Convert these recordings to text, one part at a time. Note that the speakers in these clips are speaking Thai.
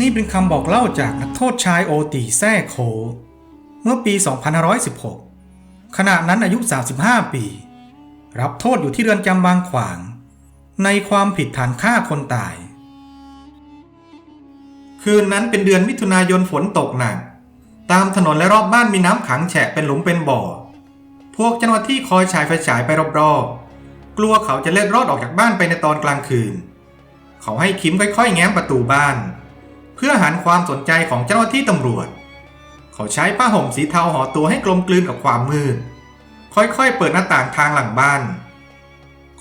นี่เป็นคำบอกเล่าจากนักโทษชายโอตีแซ่โค เมื่อปี 2516 ขณะนั้นอายุ 35 ปี รับโทษอยู่ที่เรือนจำบางขวาง ในความผิดฐานฆ่าคนตาย คืนนั้นเป็นเดือนมิถุนายนฝนตกหนัก ตามถนนและรอบบ้านมีน้ำขังแฉะเป็นหลุมเป็นบ่อ พวกเจ้าหน้าที่คอยฉายไฟฉายไปรอบๆ กลัวเขาจะเล็ดรอดออกจากบ้านไปในตอนกลางคืน เขาให้คิมค่อยๆ แง้มประตูบ้าน เพื่อหันความสนใจของเจ้าหน้าที่ตำรวจ เขาใช้ผ้าห่มสีเทาห่อตัวให้กลมกลืนกับความมืด ค่อยๆ เปิดหน้าต่างทางหลังบ้าน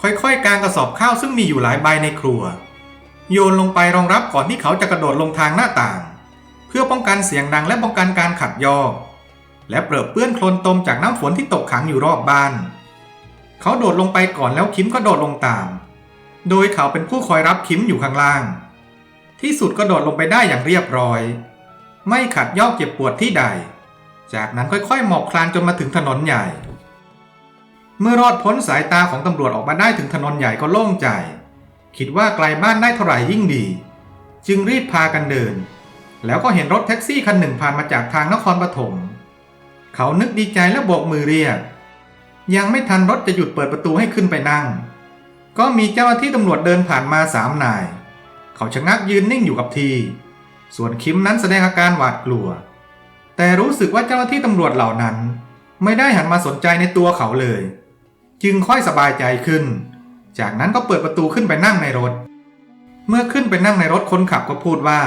ค่อยๆ กางกระสอบข้าวซึ่งมีอยู่หลายใบในครัว โยนลงไปรองรับก่อนที่เขาจะกระโดดลงทางหน้าต่าง เพื่อป้องกันเสียงดังและป้องกันการขัดยอกและเปรอะเปื้อนโคลนตมจากน้ำฝนที่ตกขังอยู่รอบบ้าน เขาโดดลงไปก่อนแล้วคิมก็โดดลงตาม โดยเขาเป็นผู้คอยรับคิมอยู่ข้างล่าง ที่สุดก็โดดลงไปได้อย่างเรียบร้อย ไม่ขัดยอกเจ็บปวดที่ใด จากนั้นค่อยๆ หมอบคลานจนมาถึงถนนใหญ่ เมื่อรอดพ้นสายตาของตำรวจออกมาได้ถึงถนนใหญ่ก็โล่งใจ คิดว่าไกลบ้านได้เท่าไหร่ยิ่งดี จึงรีบพากันเดิน แล้วก็เห็นรถแท็กซี่คันหนึ่งผ่านมาจากทางนครปฐมเขานึกดีใจและโบกมือเรียก ยังไม่ทันรถจะหยุดเปิดประตูให้ขึ้นไปนั่ง ก็มีเจ้าหน้าที่ตำรวจเดินผ่านมาสามนาย เขาชะงักยืนนิ่งอยู่กับที ส่วนคิมนั้นแสดงอาการหวาดกลัว แต่รู้สึกว่าเจ้าหน้าที่ตำรวจเหล่านั้น ไม่ได้หันมาสนใจในตัวเขาเลย จึงค่อยสบายใจขึ้น จากนั้นก็เปิดประตูขึ้นไปนั่งในรถ เมื่อขึ้นไปนั่งในรถคนขับก็พูดว่า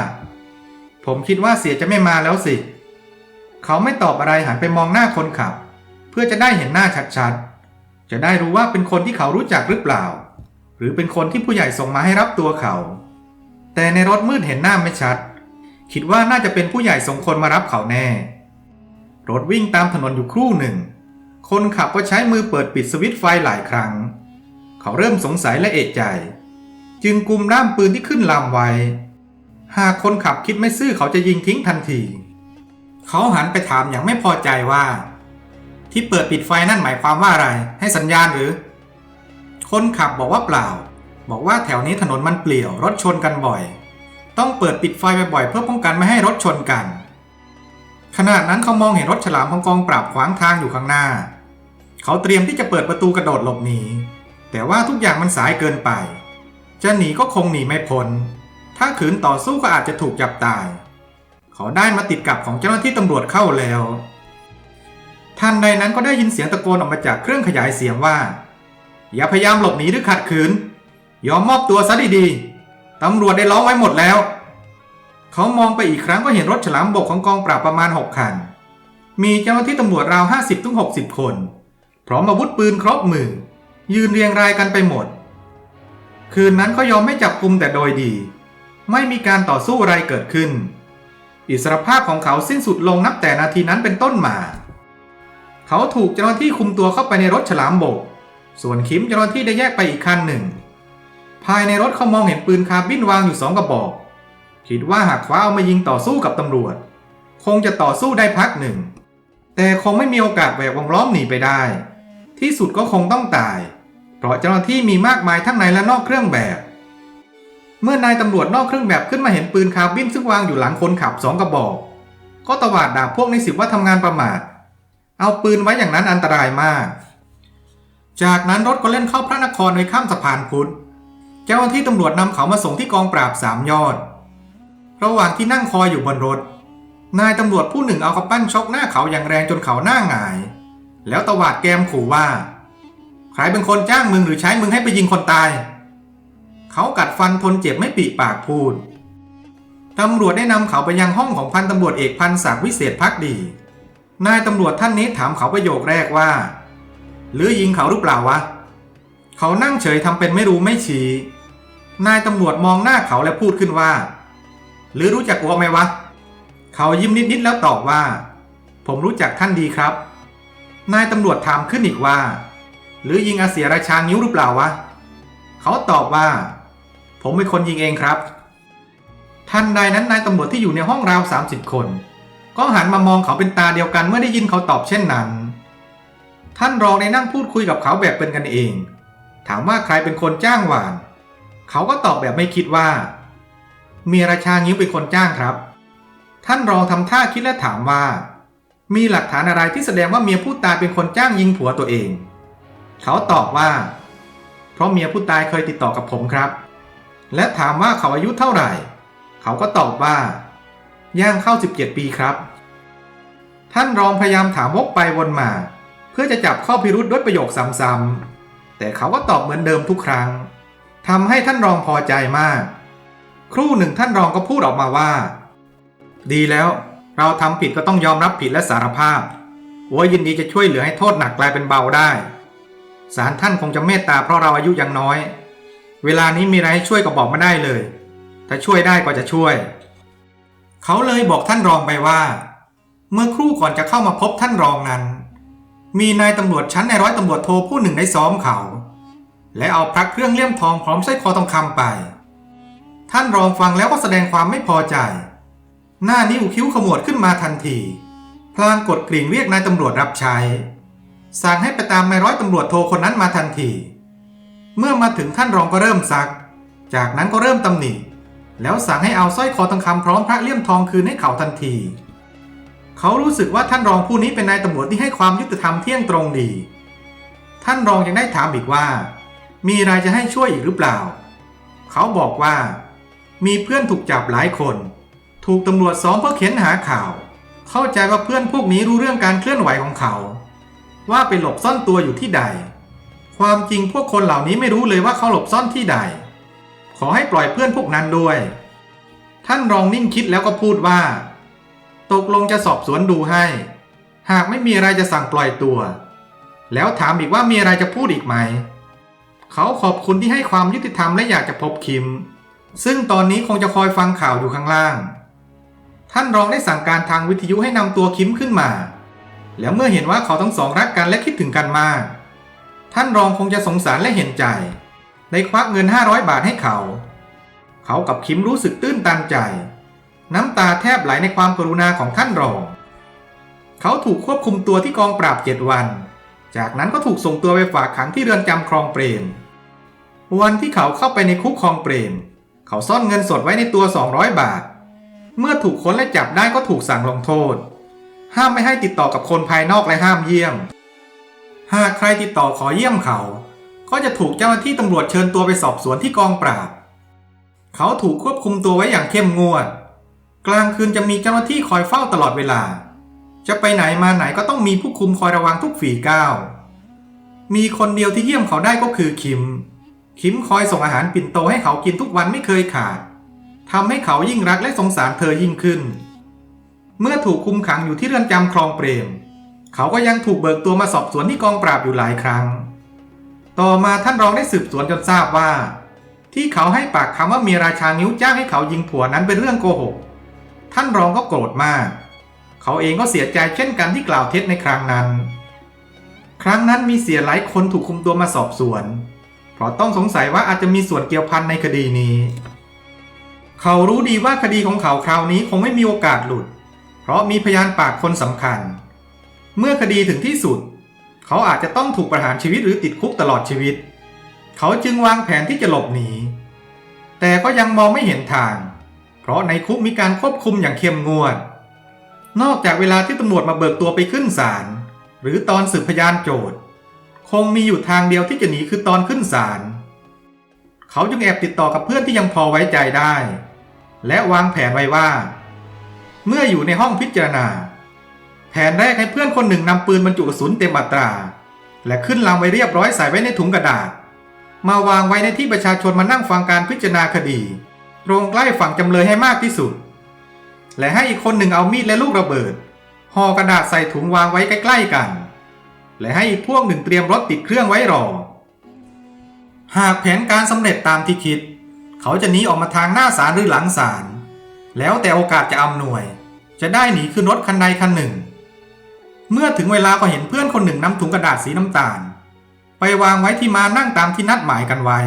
ผมคิดว่าเสียจะไม่มาแล้วสิ เขาไม่ตอบอะไรหันไปมองหน้าคนขับ เพื่อจะได้เห็นหน้าชัดๆ จะได้รู้ว่าเป็นคนที่เขารู้จักหรือเปล่า หรือเป็นคนที่ผู้ใหญ่ส่งมาให้รับตัวเขา แต่ในรถมืดเห็นหน้าไม่ชัด คิดว่าน่าจะเป็นผู้ใหญ่ส่งคนมารับเขาแน่ รถวิ่งตามถนนอยู่ครู่หนึ่ง คนขับก็ใช้มือเปิดปิดสวิตช์ไฟหลายครั้ง เขาเริ่มสงสัยและเอะใจ จึงกุมด้ามปืนที่ขึ้นลำไว้ หากคนขับคิดไม่ซื่อเขาจะยิงทิ้งทันที เขาหันไปถามอย่างไม่พอใจว่า ที่เปิดปิดไฟนั่นหมายความว่าอะไร ให้สัญญาณหรือ คนขับบอกว่าเปล่า บอกว่าแถวนี้ถนนมันเปลี่ยวรถชนกันบ่อย ต้องเปิดปิดไฟบ่อยๆเพื่อป้องกันไม่ให้รถชนกัน ขณะนั้นเขามองเห็นรถฉลามของกองปราบขวางทางอยู่ข้างหน้า เขาเตรียมที่จะเปิดประตูกระโดดหลบหนีแต่ว่าทุกอย่างมันสายเกินไป จะหนีก็คงหนีไม่พ้น ถ้าขืนต่อสู้ก็อาจจะถูกจับตาย เขาได้มาติดกับของเจ้าหน้าที่ตำรวจเข้าแล้วทันใดนั้นก็ได้ยินเสียงตะโกนออกมาจากเครื่องขยายเสียงว่า อย่าพยายามหลบหนีหรือขัดขืน ยอมมอบตัวซะดีๆ ตำรวจได้ล้อมไว้หมดแล้ว เขามองไปอีกครั้งก็เห็นรถฉลามบกของกองปราบประมาณ 6 คัน มีเจ้าหน้าที่ตำรวจราว 50-60คน พร้อมอาวุธปืนครบมือ ยืนเรียงรายกันไปหมด คืนนั้นเขายอมไม่จับกลุ่มแต่โดยดี ไม่มีการต่อสู้อะไรเกิดขึ้น อิสรภาพของเขาสิ้นสุดลงนับแต่นาทีนั้นเป็นต้นมา เขาถูกเจ้าหน้าที่คุมตัวเข้าไปในรถฉลามบก ส่วนคิมเจ้าหน้าที่ได้แยกไปอีกคันหนึ่ง ภายในรถเขามองเห็นปืนคาร์บินวางอยู่สองกระบอก คิดว่าหากคว้าเอามายิงต่อสู้กับตำรวจ คงจะต่อสู้ได้พักหนึ่ง แต่คงไม่มีโอกาสแหวกวงล้อมหนีไปได้ ที่สุดก็คงต้องตาย เพราะเจ้าหน้าที่มีมากมายทั้งในและนอกเครื่องแบบ เมื่อนายตำรวจนอกเครื่องแบบขึ้นมาเห็นปืนคาร์บินซึ่งวางอยู่หลังคนขับสองกระบอก ก็ตวาดด่าพวกในสิบว่าทำงานประมาท เอาปืนไว้อย่างนั้นอันตรายมาก จากนั้นรถก็เล่นเข้าพระนครในข้ามสะพานพุทธ เจ้าหน้าที่ตำรวจนำเขามาส่งที่กองปราบสามยอด ระหว่างที่นั่งคอยอยู่บนรถ นายตำรวจผู้หนึ่งเอากระปั้นชกหน้าเขาอย่างแรงจนเขาหน้าหงาย แล้วตวาดแกมขู่ว่า ใครเป็นคนจ้างมึงหรือใช้มึงให้ไปยิงคนตาย เขากัดฟันทนเจ็บไม่ปีปากพูดตำรวจได้นำเขาไปยังห้องของพันตำรวจเอกพันศักดิ์วิเศษพักดี นายตำรวจท่านนี้ถามเขาประโยคแรกว่า หรือยิงเขาหรือเปล่าวะ เขานั่งเฉยทำเป็นไม่รู้ไม่ชี้ นายตำรวจมองหน้าเขาและพูดขึ้นว่า หรือรู้จักอัวไหมวะ เขายิ้มนิดๆแล้วตอบว่า ผมรู้จักท่านดีครับ นายตำรวจถามขึ้นอีกว่า หรือยิงอาเสียราชานิ้วหรือเปล่าวะ เขาตอบว่า ผมเป็นคนยิงเองครับทันใดนั้นนายตำรวจที่อยู่ในห้องราว 30 คน ก็หันมามองเขาเป็นตาเดียวกันเมื่อได้ยินเขาตอบเช่นนั้น ท่านรองในนั่งพูดคุยกับเขาแบบเป็นกันเอง ถามว่าใครเป็นคนจ้างหวาน เขาก็ตอบแบบไม่คิดว่า เมียราชางิ้วเป็นคนจ้างครับ ท่านรองทำท่าคิดและถามว่า มีหลักฐานอะไรที่แสดงว่าเมียผู้ตายเป็นคนจ้างยิงผัวตัวเอง เขาตอบว่า เพราะเมียผู้ตายเคยติดต่อกับผมครับ และถามว่าเขาอายุเท่าไหร่ เขาก็ตอบว่า ย่างเข้า 17 ปีครับ ท่านรองพยายามถามวกไปวนมา เพื่อจะจับข้อพิรุษด้วยประโยคซ้ำๆแต่เขาก็ตอบเหมือนเดิมทุกครั้ง ทำให้ท่านรองพอใจมาก ครู่หนึ่งท่านรองก็พูดออกมาว่า ดีแล้วเราทำผิดก็ต้องยอมรับผิดและสารภาพว่ายินดีจะช่วยเหลือให้โทษหนักกลายเป็นเบาได้ศาลท่านคงจะเมตตาเพราะเราอายุยังน้อย เวลานี้มีอะไรให้ช่วยก็บอกมาได้เลย ถ้าช่วยได้ก็จะช่วย เขาเลยบอกท่านรองไปว่า เมื่อครู่ก่อนจะเข้ามาพบท่านรองนั้น มีนายตำรวจชั้นในร้อยตำรวจโทผู้หนึ่งได้ซ้อมเขา และเอาพระเครื่องเลี่ยมทองพร้อมสร้อยคอทองคำไป ท่านรองฟังแล้วก็แสดงความไม่พอใจ หน้านิ้วคิ้วขมวดขึ้นมาทันที พลางกดกริ่งเรียกนายตำรวจรับใช้ สั่งให้ไปตามนายร้อยตำรวจโทคนนั้นมาทันที เมื่อมาถึงท่านรองก็เริ่มซัก จากนั้นก็เริ่มตำหนิ แล้วสั่งให้เอาสร้อยคอทองคำพร้อมพระเลี่ยมทองคืนให้เขาทันที เขารู้สึกว่าท่านรองผู้นี้เป็นนายตำรวจที่ให้ความยุติธรรมเที่ยงตรงดี ท่านรองยังได้ถามอีกว่า มีอะไรจะให้ช่วยอีกหรือเปล่า เขาบอกว่า มีเพื่อนถูกจับหลายคน ถูกตำรวจซ้อมเพื่อเข็นหาข่าว เข้าใจว่าเพื่อนพวกนี้รู้เรื่องการเคลื่อนไหวของเขา ว่าไปหลบซ่อนตัวอยู่ที่ใด ความจริงพวกคนเหล่านี้ไม่รู้เลยว่าเขาหลบซ่อนที่ใด ขอให้ปล่อยเพื่อนพวกนั้นด้วย ท่านรองนิ่งคิดแล้วก็พูดว่า ตกลงจะสอบสวนดูให้ หากไม่มีอะไรจะสั่งปล่อยตัว แล้วถามอีกว่ามีอะไรจะพูดอีกไหม เขาขอบคุณที่ให้ความยุติธรรมและอยากจะพบคิม ซึ่งตอนนี้คงจะคอยฟังข่าวอยู่ข้างล่าง ท่านรองได้สั่งการทางวิทยุให้นำตัวคิมขึ้นมา แล้วเมื่อเห็นว่าเขาทั้งสองรักกันและคิดถึงกันมาก ท่านรองคงจะสงสารและเห็นใจได้ควักเงิน 500 บาทให้เขา เขากับคิมรู้สึกตื้นตันใจ น้ำตาแทบไหลในความกรุณาของท่านรอง เขาถูกควบคุมตัวที่กองปราบเจ็ดวัน จากนั้นก็ถูกส่งตัวไปฝากขังที่เรือนจำคลองเปรม วันที่เขาเข้าไปในคุกคลองเปรม เขาซ่อนเงินสดไว้ในตัว 200 บาท เมื่อถูกค้นและจับได้ก็ถูกสั่งลงโทษ ห้ามไม่ให้ติดต่อกับคนภายนอกและห้ามเยี่ยม หากใครติดต่อขอเยี่ยมเขา ก็จะถูกเจ้าหน้าที่ตำรวจเชิญตัวไปสอบสวนที่กองปราบ เขาถูกควบคุมตัวไว้อย่างเข้มงวด กลางคืนจะมีเจ้าหน้าที่คอยเฝ้าตลอดเวลา จะไปไหนมาไหนก็ต้องมีผู้คุมคอยระวังทุกฝีก้าว มีคนเดียวที่เยี่ยมเขาได้ก็คือคิม คิมคอยส่งอาหารปิ่นโตให้เขากินทุกวันไม่เคยขาดทำให้เขายิ่งรักและสงสารเธอยิ่งขึ้น เมื่อถูกคุมขังอยู่ที่เรือนจำคลองเปรม เขาก็ยังถูกเบิกตัวมาสอบสวนที่กองปราบอยู่หลายครั้ง ต่อมาท่านรองได้สืบสวนจนทราบว่า ที่เขาให้ปากคำว่ามีราชานิ้วจ้างให้เขายิงผัวนั้นเป็นเรื่องโกหก ท่านรองก็โกรธมาก เขาเองก็เสียใจเช่นกันที่กล่าวเท็จในครั้งนั้น ครั้งนั้นมีเสียหลายคนถูกคุมตัวมาสอบสวน เพราะต้องสงสัยว่าอาจจะมีส่วนเกี่ยวพันในคดีนี้ เขารู้ดีว่าคดีของเขาคราวนี้คงไม่มีโอกาสหลุด เพราะมีพยานปากคนสำคัญ เมื่อคดีถึงที่สุด เขาอาจจะต้องถูกประหารชีวิตหรือติดคุกตลอดชีวิต เขาจึงวางแผนที่จะหลบหนี แต่ก็ยังมองไม่เห็นทาง เพราะในคุกมีการควบคุมอย่างเข้มงวด นอกจากเวลาที่ตำรวจมาเบิกตัวไปขึ้นศาลหรือตอนสืบพยานโจทย์ คงมีอยู่ทางเดียวที่จะหนีคือตอนขึ้นศาลเขาจึงแอบติดต่อกับเพื่อนที่ยังพอไว้ใจได้ และวางแผนไว้ว่า เมื่ออยู่ในห้องพิจารณา แผนแรกให้เพื่อนคนหนึ่งนำปืนบรรจุกระสุนเต็มอัตรา และขึ้นลำไว้เรียบร้อยใส่ไว้ในถุงกระดาษ มาวางไว้ในที่ประชาชนมานั่งฟังการพิจารณาคดี ตรงใกล้ฝั่งจำเลยให้มากที่สุด และให้อีกคนหนึ่งเอามีดและลูกระเบิดห่อกระดาษใส่ถุงวางไว้ใกล้ๆกัน และให้อีกพวกหนึ่งเตรียมรถติดเครื่องไว้รอ หากแผนการสำเร็จตามที่คิด เขาจะหนีออกมาทางหน้าศาลหรือหลังศาลแล้วแต่โอกาสจะอำนวย จะได้หนีขึ้นรถคันใดคันหนึ่ง เมื่อถึงเวลาก็เห็นเพื่อนคนหนึ่งนำถุงกระดาษสีน้ำตาล ไปวางไว้ที่มานั่งตามที่นัดหมายกันไว้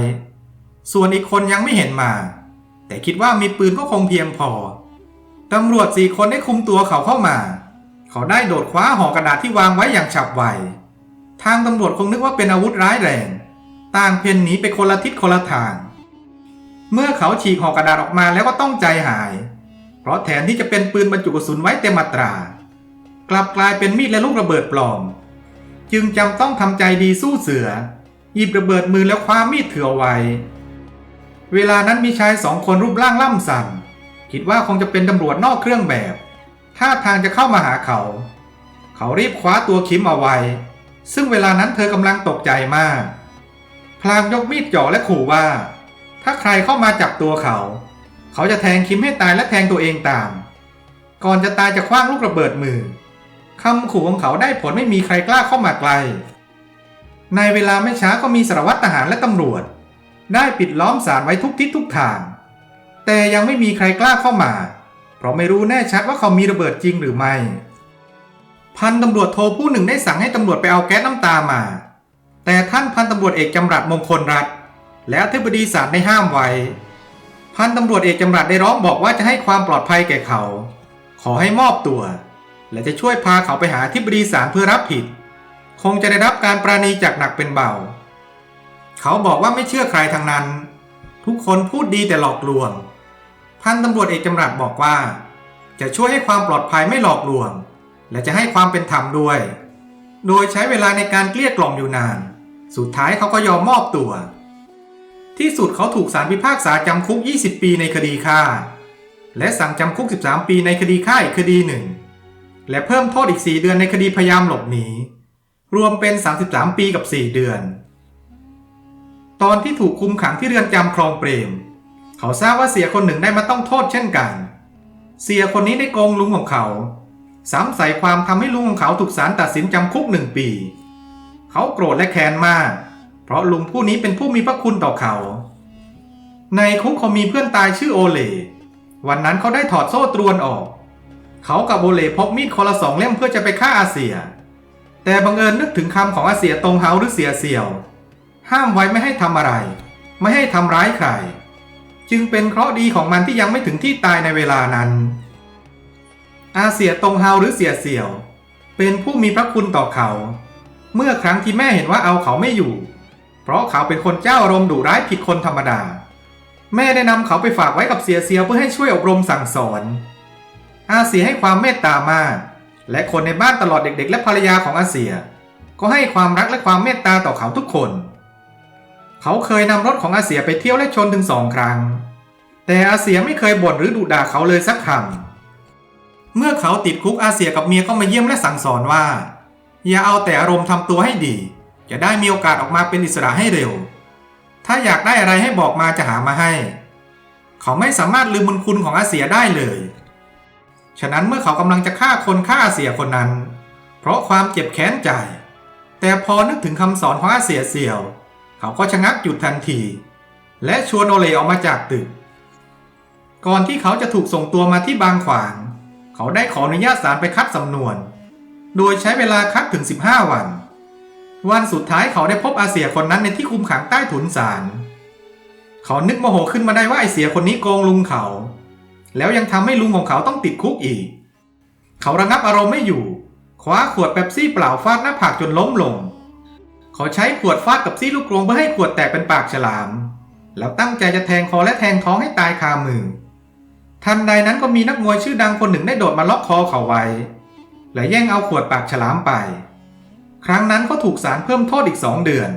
ส่วนอีกคนยังไม่เห็นมา แต่คิดว่ามีปืนก็คงเพียงพอ ตำรวจสี่คนได้คุมตัวเขาเข้ามา เขาได้โดดคว้าห่อกระดาษที่วางไว้อย่างฉับไว ทางตำรวจคงนึกว่าเป็นอาวุธร้ายแรง ต่างเพ่นหนีไปคนละทิศคนละทาง เมื่อเขาฉีกห่อกระดาษออกมาแล้วก็ต้องใจหาย เพราะแทนที่จะเป็นปืนบรรจุกระสุนไว้เต็มอัตรา กลับกลายเป็นมีดและลูกระเบิดปลอม จึงจำต้องทำใจดีสู้เสือ หยิบระเบิดมือแล้วคว้ามีดเถือเอไว้ เวลานั้นมีชายสองคนรูปร่างล่ำสัน คิดว่าคงจะเป็นตำรวจนอกเครื่องแบบท่าทางจะเข้ามาหาเขา เขารีบคว้าตัวคิมเอาไว้ ซึ่งเวลานั้นเธอกำลังตกใจมาก พลางยกมีดจ่อและขู่ว่า ถ้าใครเข้ามาจับตัวเขา เขาจะแทงคิมให้ตายและแทงตัวเองตาม ก่อนจะตายจะคว้างลูกระเบิดมือคำขู่ของเขาได้ผลไม่มีใครกล้าเข้ามาใกล ในเวลาไม่ช้าก็มีสารวัตรทหารและตำรวจ ได้ปิดล้อมศาลไว้ทุกทิศทุกทาง แต่ยังไม่มีใครกล้าเข้ามา เพราะไม่รู้แน่ชัดว่าเขามีระเบิดจริงหรือไม่ พันตำรวจโทผู้หนึ่งได้สั่งให้ตำรวจไปเอาแก๊สน้ำตามา แต่ท่านพันตำรวจเอกจำรัดมงคลรัฐ และอธิบดีศาลได้ห้ามไว้ พันตำรวจเอกจำรัดได้ร้องบอกว่าจะให้ความปลอดภัยแก่เขา ขอให้มอบตัว และจะช่วยพาเขาไปหาอธิบดีศาลเพื่อรับผิด คงจะได้รับการปราณีจากหนักเป็นเบาเขาบอกว่าไม่เชื่อใครทางนั้น ทุกคนพูดดีแต่หลอกลวง พันตำรวจเอกจำรัดบอกว่า จะช่วยให้ความปลอดภัยไม่หลอกลวง และจะให้ความเป็นธรรมด้วย โดยใช้เวลาในการเกลี้ยกล่อมอยู่นาน สุดท้ายเขาก็ยอมมอบตัว ที่สุดเขาถูกศาลพิพากษาจำคุก 20 ปีในคดีฆ่า และสั่งจำคุก 13 ปีในคดีฆ่าอีกคดีหนึ่ง และเพิ่มโทษอีก 4 เดือนในคดีพยายามหลบหนีรวมเป็น 33 ปีกับ 4 เดือน ตอนที่ถูกคุมขังที่เรือนจำคลองเปรม เขาทราบว่าเสียคนหนึ่งได้มาต้องโทษเช่นกัน เสียคนนี้ได้โกงลุงของเขาซ้ำใส่ความทำให้ลุงของเขาถูกศาลตัดสินจำคุกหนึ่งปี เขาโกรธและแค้นมาก เพราะลุงผู้นี้เป็นผู้มีพระคุณต่อเขา ในคุกเขามีเพื่อนตายชื่อโอเลวันนั้นเขาได้ถอดโซ่ตรวนออก เขากับโอเลพกมีดคนละสองเล่มเพื่อจะไปฆ่าอาเซีย แต่บังเอิญนึกถึงคำของอาเซียตรงเฮาหรือเสียเสี่ยว ห้ามไว้ไม่ให้ทำอะไร ไม่ให้ทำร้ายใคร จึงเป็นเคราะห์ดีของมันที่ยังไม่ถึงที่ตายในเวลานั้น อาเสียตรงเฮาหรือเสียเสี่ยว เป็นผู้มีพระคุณต่อเขา เมื่อครั้งที่แม่เห็นว่าเอาเขาไม่อยู่ เพราะเขาเป็นคนเจ้าอารมณ์ดุร้ายผิดคนธรรมดา แม่ได้นำเขาไปฝากไว้กับเสียเสียวเพื่อให้ช่วยอบรมสั่งสอน อาเสียให้ความเมตตามาก และคนในบ้านตลอดเด็กๆ และภรรยาของอาเสีย ก็ให้ความรักและความเมตตาต่อเขาทุกคน เขาเคยนำรถของอาเสียไปเที่ยวและชนถึงสองครั้ง แต่อาเสียไม่เคยบ่นหรือดุด่าเขาเลยสักคำ เมื่อเขาติดคุกอาเซียกับเมียก็มาเยี่ยมและสั่งสอนว่า อย่าเอาแต่อารมณ์ทำตัวให้ดี จะได้มีโอกาสออกมาเป็นอิสระให้เร็ว ถ้าอยากได้อะไรให้บอกมาจะหามาให้ เขาไม่สามารถลืมบุญคุณของอาเซียได้เลย ฉะนั้นเมื่อเขากำลังจะฆ่าคนฆ่าอาเซียคนนั้น เพราะความเจ็บแค้นใจ แต่พอนึกถึงคำสอนของอาเซียเสี่ยว เขาก็ชะงักหยุดทันที และชวนโอเลออกมาจากตึก ก่อนที่เขาจะถูกส่งตัวมาที่บางขวาง เขาได้ขออนุญาตศาลไปคัดสำนวน โดยใช้เวลาคัดถึง 15 วัน วันสุดท้ายเขาได้พบอาเสียคนนั้นในที่คุมขังใต้ถุนศาลเขานึกโมโหขึ้นมาได้ว่าไอเสียคนนี้โกงลุงเขา แล้วยังทำให้ลุงของเขาต้องติดคุกอีก เขาระงับอารมณ์ไม่อยู่ คว้าขวดเป๊ปซี่เปล่าฟาดหน้าผากจนล้มลง เขาใช้ขวดฟาดกับซี่ลูกกรงเพื่อให้ขวดแตกเป็นปากฉลาม แล้วตั้งใจจะแทงคอและแทงท้องให้ตายคามือ ทันใดนั้นก็มีนักมวยชื่อดังคนหนึ่งได้โดดมาล็อกคอเขาไว้ และแย่งเอาขวดปากฉลามไป ครั้งนั้นก็ถูกศาลเพิ่มโทษอีกสองเดือน